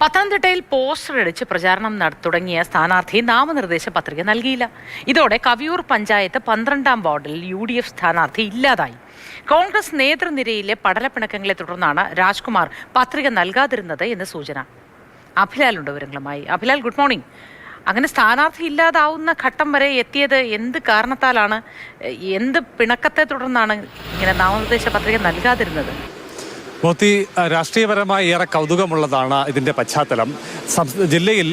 പത്തനംതിട്ടയിൽ പോസ്റ്റർ അടിച്ച് പ്രചാരണം തുടങ്ങിയ സ്ഥാനാർത്ഥി നാമനിർദ്ദേശ പത്രിക നൽകിയില്ല. ഇതോടെ കവിയൂർ പഞ്ചായത്ത് പന്ത്രണ്ടാം വാർഡിൽ യു ഡി എഫ് സ്ഥാനാർത്ഥി ഇല്ലാതായി. കോൺഗ്രസ് നേതൃനിരയിലെ പടലപ്പിണക്കങ്ങളെ തുടർന്നാണ് രാജ്കുമാർ പത്രിക നൽകാതിരുന്നത് എന്ന് സൂചന. അഭിലാലുണ്ട് വിവരങ്ങളുമായി. Abhilal good morning. അങ്ങനെ സ്ഥാനാർത്ഥി ഇല്ലാതാവുന്ന ഘട്ടം വരെ എത്തിയത് എന്ത് കാരണത്താലാണ്? എന്ത് പിണക്കത്തെ തുടർന്നാണ് ഇങ്ങനെ നാമനിർദ്ദേശ പത്രിക നൽകാതിരുന്നത്? മോത്തി രാഷ്ട്രീയപരമായി ഏറെ കൗതുകമുള്ളതാണ് ഇതിന്റെ പശ്ചാത്തലം. ജില്ലയിൽ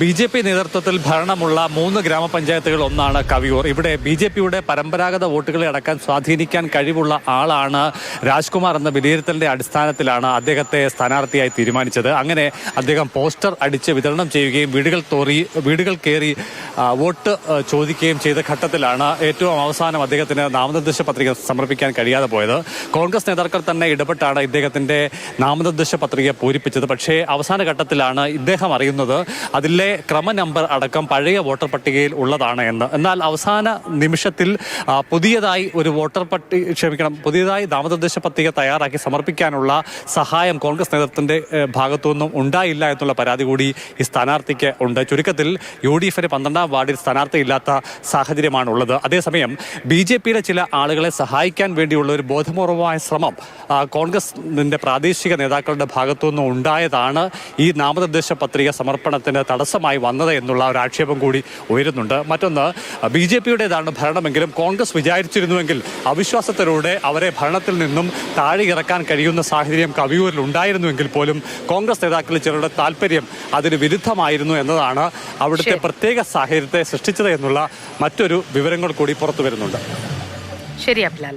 ബി ജെ പി നേതൃത്വത്തിൽ ഭരണമുള്ള മൂന്ന് ഗ്രാമപഞ്ചായത്തുകൾ ഒന്നാണ് കവിയൂർ. ഇവിടെ ബി ജെ പിയുടെ പരമ്പരാഗത വോട്ടുകളെ അടക്കാൻ സ്വാധീനിക്കാൻ കഴിവുള്ള ആളാണ് രാജ്കുമാർ എന്ന വിലയിരുത്തലിന്റെ അടിസ്ഥാനത്തിലാണ് അദ്ദേഹത്തെ സ്ഥാനാർത്ഥിയായി തീരുമാനിച്ചത്. അങ്ങനെ അദ്ദേഹം പോസ്റ്റർ അടിച്ച് വിതരണം ചെയ്യുകയും വീടുകൾ തോറി വീടുകൾ കയറി വോട്ട് ചോദിക്കുകയും ചെയ്ത ഘട്ടത്തിലാണ് ഏറ്റവും അവസാനം അദ്ദേഹത്തിന് നാമനിർദ്ദേശ പത്രിക സമർപ്പിക്കാൻ കഴിയാതെ പോയത്. കോൺഗ്രസ് നേതാക്കൾ തന്നെ ഇടപെട്ടാണ് ഇദ്ദേഹത്തിന്റെ നാമനിർദ്ദേശ പത്രിക പൂരിപ്പിച്ചത്. പക്ഷേ അവസാന ഘട്ടത്തിലാണ് ഇദ്ദേഹം അറിയുന്നത് അതിലെ ക്രമ നമ്പർ അടക്കം പഴയ വോട്ടർ പട്ടികയിൽ ഉള്ളതാണ് എന്ന്. എന്നാൽ അവസാന നിമിഷത്തിൽ പുതിയതായി ഒരു വോട്ടർ പട്ടിക ക്ഷമിക്കണം പുതിയതായി നാമനിർദ്ദേശ പത്രിക തയ്യാറാക്കി സമർപ്പിക്കാനുള്ള സഹായം കോൺഗ്രസ് നേതൃത്വത്തിന്റെ ഭാഗത്തു നിന്നും ഉണ്ടായില്ല എന്നുള്ള പരാതി കൂടി ഈ സ്ഥാനാർത്ഥിക്ക് ഉണ്ട്. ചുരുക്കത്തിൽ യു ഡി എഫിന് പന്ത്രണ്ടാം വാർഡിൽ സ്ഥാനാർത്ഥിയില്ലാത്ത സാഹചര്യമാണ് ഉള്ളത് അതേസമയം ബി ജെ പിയുടെ ചില ആളുകളെ സഹായിക്കാൻ വേണ്ടിയുള്ള ഒരു ബോധപൂർവമായ ശ്രമം ആ, കോൺഗ്രസിന്റെ പ്രാദേശിക നേതാക്കളുടെ ഭാഗത്തുനിന്നും ഉണ്ടായതാണ് ഈ നാമനിർദ്ദേശ പത്രിക സമർപ്പണത്തിന് തടസ്സമായി വന്നത് എന്നുള്ള ഒരു ആക്ഷേപം കൂടി ഉയരുന്നുണ്ട്. മറ്റൊന്ന് ബി ജെ പിയുടേതാണ് ഭരണമെങ്കിലും കോൺഗ്രസ് വിചാരിച്ചിരുന്നുവെങ്കിൽ അവിശ്വാസത്തിലൂടെ അവരെ ഭരണത്തിൽ നിന്നും താഴെ ഇറക്കാൻ കഴിയുന്ന സാഹചര്യം കവിയൂരിൽ ഉണ്ടായിരുന്നുവെങ്കിൽ പോലും കോൺഗ്രസ് നേതാക്കളിൽ ചിലരുടെ താല്പര്യം അതിന് വിരുദ്ധമായിരുന്നു എന്നതാണ് അവിടുത്തെ പ്രത്യേക സാഹചര്യത്തെ സൃഷ്ടിച്ചത് എന്നുള്ള മറ്റൊരു വിവരങ്ങൾ കൂടി പുറത്തു വരുന്നുണ്ട്. ശരി അഭിലാൽ